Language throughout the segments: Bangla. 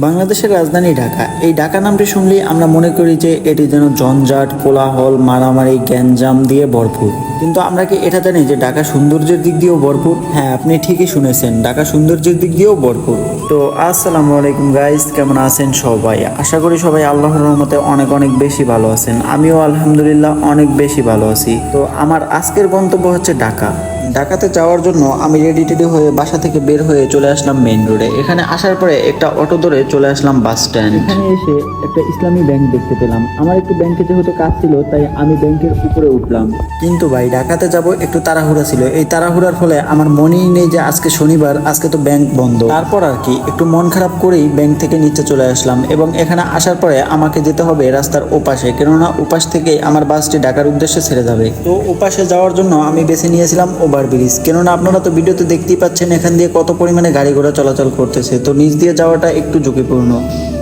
বাংলাদেশের রাজধানী ঢাকা। এই ঢাকা নামটি শুনলেই আমরা মনে করি যে এটি যেন জঞ্জাট, কোলাহল, মারামারি, গ্যাঞ্জাম দিয়ে ভরপুর। কিন্তু আমরা কি এটা জানি যে ঢাকা সৌন্দর্যের দিক দিয়েও ভরপুর? হ্যাঁ আপনি ঠিকই শুনেছেন ঢাকা সৌন্দর্যের দিক দিয়েও ভরপুর। তো আসসালামু আলাইকুম গাইস কেমন আছেন সবাই? আশা করি সবাই আল্লাহর রহমতে অনেক অনেক বেশি ভালো আছেন। আমিও আলহামদুলিল্লাহ অনেক বেশি ভালো আছি। তো আমার আজকের গন্তব্য হচ্ছে ঢাকা। ঢাকাতে যাওয়ার জন্য আমি রেডি টেডি হয়ে বাসা থেকে বের হয়ে চলে আসলাম মেইন রোডে এখানে আসার পরে একটা অটো ধরে চলে আসলাম বাস স্ট্যান্ড এখানে এসে একটা ইসলামী ব্যাংক দেখতে পেলাম। আমার একটু ব্যাংকে যেহেতু কাজ ছিল তাই আমি ব্যাংকের উপরে উঠলাম। কিন্তু ভাই ঢাকাতে যাব একটু তাড়াহুড়া ছিল। এই তাড়াহুড়ার ফলে আমার মনেই নেই যে আজকে শনিবার আজকে তো ব্যাংক বন্ধ। তারপর আর কি? একটু মন খারাপ করেই ব্যাংক থেকে নিচে চলে আসলাম এবং এখানে আসার পরে আমাকে যেতে হবে রাস্তার ওপাশে, কেননা ওপাশ থেকে আমার বাসটি ডাকার উদ্দেশ্যে ছেড়ে যাবে। তো ওপাশে যাওয়ার জন্য আমি বেছে নিয়েছিলাম ওভার ব্রিজ কেননা আপনারা তো ভিডিওতে দেখতেই পাচ্ছেন এখান দিয়ে কত পরিমাণে গাড়ি ঘোড়া চলাচল করতেছে। তো নিচ দিয়ে যাওয়াটা একটু ঝুঁকিপূর্ণ।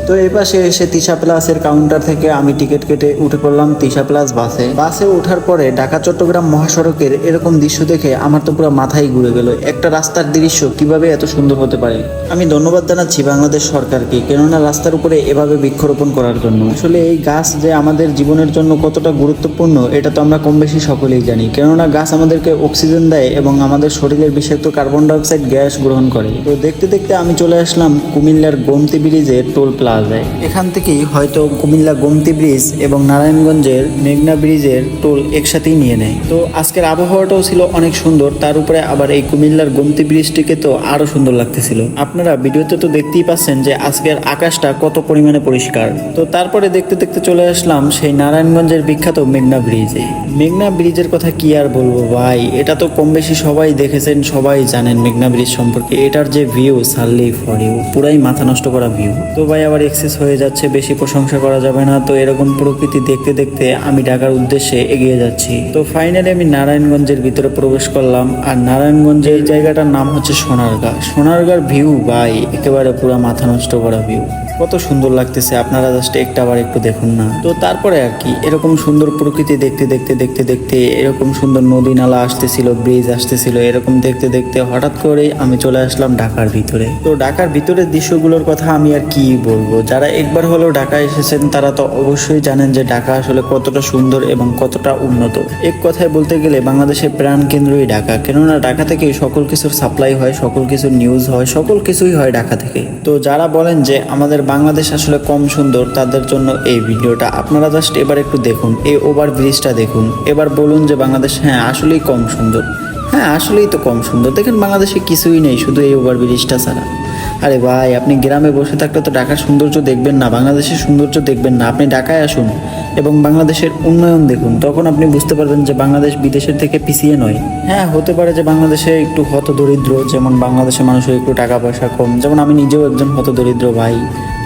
তো এই পাশে এসে তিশা প্লাসের কাউন্টার থেকে আমি টিকিট কেটে উঠে পড়লাম তিশা প্লাস বাসে বাসে ওঠার পরে ঢাকা, চট্টগ্রাম মহাসড়কের এরকম দৃশ্য দেখে আমার তো পুরো মাথায় ঘুরে গেল। একটা রাস্তার দৃশ্য কীভাবে এত সুন্দর হতে পারে? আমি ধন্যবাদ জানাচ্ছি বাংলাদেশ সরকারকে, কেননা রাস্তার উপরে এভাবে বৃক্ষরোপণ করার জন্য। আসলে এই গাছ যে আমাদের জীবনের জন্য কতটা গুরুত্বপূর্ণ, এটা তো আমরা কম বেশি সকলেই জানি। কেননা গাছ আমাদেরকে অক্সিজেন দেয় এবং আমাদের শরীরের বিষাক্ত কার্বন ডাইঅক্সাইড গ্যাস গ্রহণ করে। তো দেখতে দেখতে আমি চলে আসলাম কুমিল্লার গোমতি ব্রিজের টোল প্লাজায় এখান থেকেই হয়তো কুমিল্লা গোমতি ব্রিজ এবং নারায়ণগঞ্জের মেঘনা ব্রিজের টোল একসাথেই নিয়ে নেয়। তো আজকের আবহাওয়াটাও ছিল অনেক সুন্দর, তার উপরে আবার এই কুমিল্লার গোমতি ব্রিজটিকে তো আরও সুন্দর লাগতেছিল। আপনারা ভিডিওতে তো দেখতেই পাচ্ছেন যে আজকের আকাশটা কত পরিমাণে পরিষ্কার। তো তারপরে দেখতে দেখতে চলে আসলাম সেই নারায়ণগঞ্জের বিখ্যাত মেঘনা ব্রিজে। মেঘনা ব্রিজের কথা কি আর বলব ভাই? এটা তো কম বেশি সবাই দেখেছেন, সবাই জানেন মেঘনা ব্রিজ সম্পর্কে। এটার যে ভিউ সার্লি ফর ইউ পুরাই মাথা নষ্ট করা ভিউ তো ভাই, আবার এক্সেস হয়ে যাচ্ছে, বেশি প্রশংসা করা যাবে না। তো এরকম প্রকৃতি দেখতে দেখতে আমি ঢাকার উদ্দেশ্যে এগিয়ে যাচ্ছি। তো ফাইনালি আমি নারায়ণগঞ্জের ভিতরে প্রবেশ করলাম। আর নারায়ণগঞ্জের জায়গাটার নাম হচ্ছে সোনারগাঁ। সোনারগাঁর ভিউ বাই একেবারে পুরো মাথা নষ্ট করা ভিউ কত সুন্দর লাগতেছে, আপনারা জাস্ট একটা আবার একটু দেখুন না। তো তারপরে আর কি, এরকম সুন্দর প্রকৃতি দেখতে দেখতে দেখতে দেখতে, এরকম সুন্দর নদী নালা আসতেছিল ব্রিজ আসতেছিল, এরকম দেখতে দেখতে হঠাৎ করে আমি চলে আসলাম ঢাকার ভিতরে। তো ঢাকার ভিতরের দৃশ্যগুলোর কথা আমি আর কি বলব? যারা একবার হলেও ঢাকা এসেছেন, তারা তো অবশ্যই জানেন যে ঢাকা আসলে কতটা সুন্দর এবং কতটা উন্নত। এক কথায় বলতে গেলে বাংলাদেশের প্রাণ কেন্দ্রই ঢাকা, কেননা ঢাকা থেকে সকল কিছুর সাপ্লাই হয়, সকল কিছুর নিউজ হয়, সকল কিছুই হয় ঢাকা থেকে। তো যারা বলেন যে আমাদের বাংলাদেশ আসলে কম সুন্দর, তাদের জন্য এই ভিডিওটা আপনারা জাস্ট এবার একটু দেখুন, এই ওভার ব্রিজটা দেখুন। এবার বলুন যে বাংলাদেশ হ্যাঁ আসলেই কম সুন্দর। হ্যাঁ আসলেই তো কম সুন্দর। দেখেন বাংলাদেশে কিছুই নেই, শুধু এই ওভার ব্রিজটা ছাড়া। আরে ভাই, আপনি গ্রামে বসে থাকলে তো ঢাকার সৌন্দর্য দেখবেন না, বাংলাদেশের সৌন্দর্য দেখবেন না। আপনি ঢাকায় আসুন এবং বাংলাদেশের উন্নয়ন দেখুন। তখন আপনি বুঝতে পারবেন যে বাংলাদেশ বিদেশের থেকে পিছিয়ে নয়। হ্যাঁ হতে পারে যে বাংলাদেশে একটু হত দরিদ্র যেমন বাংলাদেশের মানুষের একটু টাকা পয়সা কম। যেমন আমি নিজেও একজন হত দরিদ্র ভাই।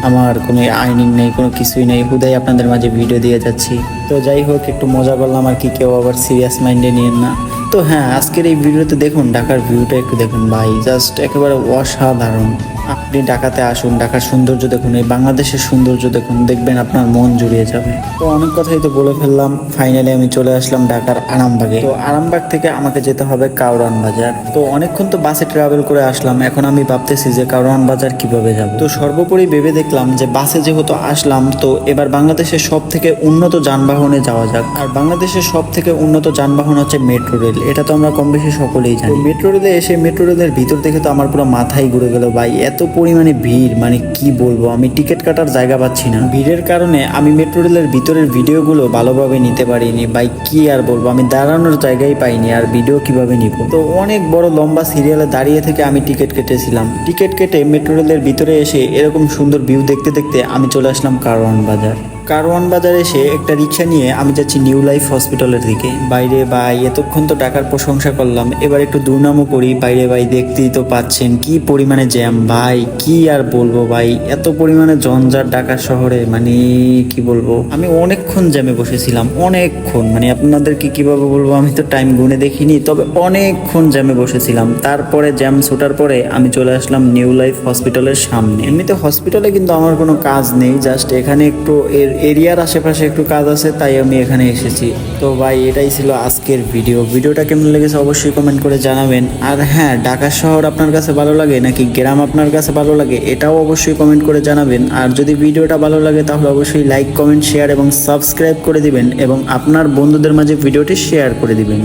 আমার কোনো আর্নিং নেই, কোনো কিছুই নেই। হুদাই আপনাদের মাঝে ভিডিও দিয়ে যাচ্ছি। তো যাই হোক, একটু মজা করলাম আর কি, কেউ আবার সিরিয়াস মাইন্ডে নিয়েন না। তো হ্যাঁ আজকের এই ভিডিওতে দেখুন, ঢাকার ভিউটা একটু দেখুন ভাই। জাস্ট একেবারে অসাধারণ। আপনি ঢাকাতে আসুন, ঢাকার সৌন্দর্য দেখুন, এই বাংলাদেশের সৌন্দর্য দেখুন, দেখবেন আপনার মন জুড়িয়ে যাবে। তো অনেক কথাই তো বলে ফেললাম ফাইনালি আমি চলে আসলাম ঢাকার আরামবাগে। তো আরামবাগ থেকে আমাকে যেতে হবে কাউরান বাজার। তো অনেকক্ষণ তো বাসে ট্রাভেল করে আসলাম, এখন আমি ভাবতেছি যে কাউরান বাজার কীভাবে যাব? তো সর্বোপরি ভেবে দেখলাম যে বাসে যেহেতু আসলাম, তো এবার বাংলাদেশের সব থেকে উন্নত যানবাহনে যাওয়া যাক। আর বাংলাদেশের সব থেকে উন্নত যানবাহন হচ্ছে মেট্রো রেল এটা তো আমরা কম বেশি সকলেই জানি। মেট্রো রেলে এসে মেট্রো রেলের ভিতর থেকে তো আমার পুরো মাথায় ঘুরে গেল, ভাই। এত পরিমাণে ভিড় মানে কি বলব? আমি টিকিট কাটার জায়গা পাচ্ছি না। ভিড়ের কারণে আমি মেট্রো রেলের ভিতরের ভিডিওগুলো ভালোভাবে নিতে পারিনি। ভাই, কি আর বলব? আমি দাঁড়ানোর জায়গায় পাইনি আর ভিডিও কীভাবে নিব? তো অনেক বড় লম্বা সিরিয়ালে দাঁড়িয়ে থেকে আমি টিকিট কেটেছিলাম। টিকিট কেটে মেট্রো রেলের ভিতরে এসে এরকম সুন্দর ভিউ দেখতে দেখতে আমি চলে আসলাম কারওয়ান বাজার। কারওয়ান বাজারে এসে একটা রিক্সা নিয়ে আমি যাচ্ছি নিউ লাইফ হসপিটালের দিকে। বাইরে ভাই, এতক্ষণ তো টাকার প্রশংসা করলাম। এবার একটু দুর্নামও করি। বাইরে ভাই, দেখতেই তো পাচ্ছেন কি পরিমাণে জ্যাম। ভাই, কি আর বলব ভাই, এত পরিমাণে জঞ্জাট ঢাকা শহরে মানে কি বলব? আমি অনেকক্ষণ জ্যামে বসেছিলাম, অনেকক্ষণ। মানে আপনাদেরকে কীভাবে বলব আমি তো টাইম গুনে দেখিনি, তবে অনেকক্ষণ জ্যামে বসেছিলাম। তারপরে জ্যাম ছোটার পরে আমি চলে আসলাম নিউ লাইফ হসপিটালের সামনে। এমনিতে হসপিটালে কিন্তু আমার কোনো কাজ নেই জাস্ট এখানে একটু এর এরিয়ার আশেপাশে একটু কাজ আছে, তাই আমি এখানে এসেছি। তো ভাই, এটাই ছিল আজকের ভিডিও ভিডিওটা কেমন লেগেছে অবশ্যই কমেন্ট করে জানাবেন। আর হ্যাঁ ঢাকা শহর আপনার কাছে ভালো লাগে নাকি গ্রাম আপনার কাছে ভালো লাগে, এটাও অবশ্যই কমেন্ট করে জানাবেন। আর যদি ভিডিওটা ভালো লাগে, তাহলে অবশ্যই লাইক কমেন্ট শেয়ার এবং সাবস্ক্রাইব করে দিবেন এবং আপনার বন্ধুদের মাঝে ভিডিওটি শেয়ার করে দিবেন।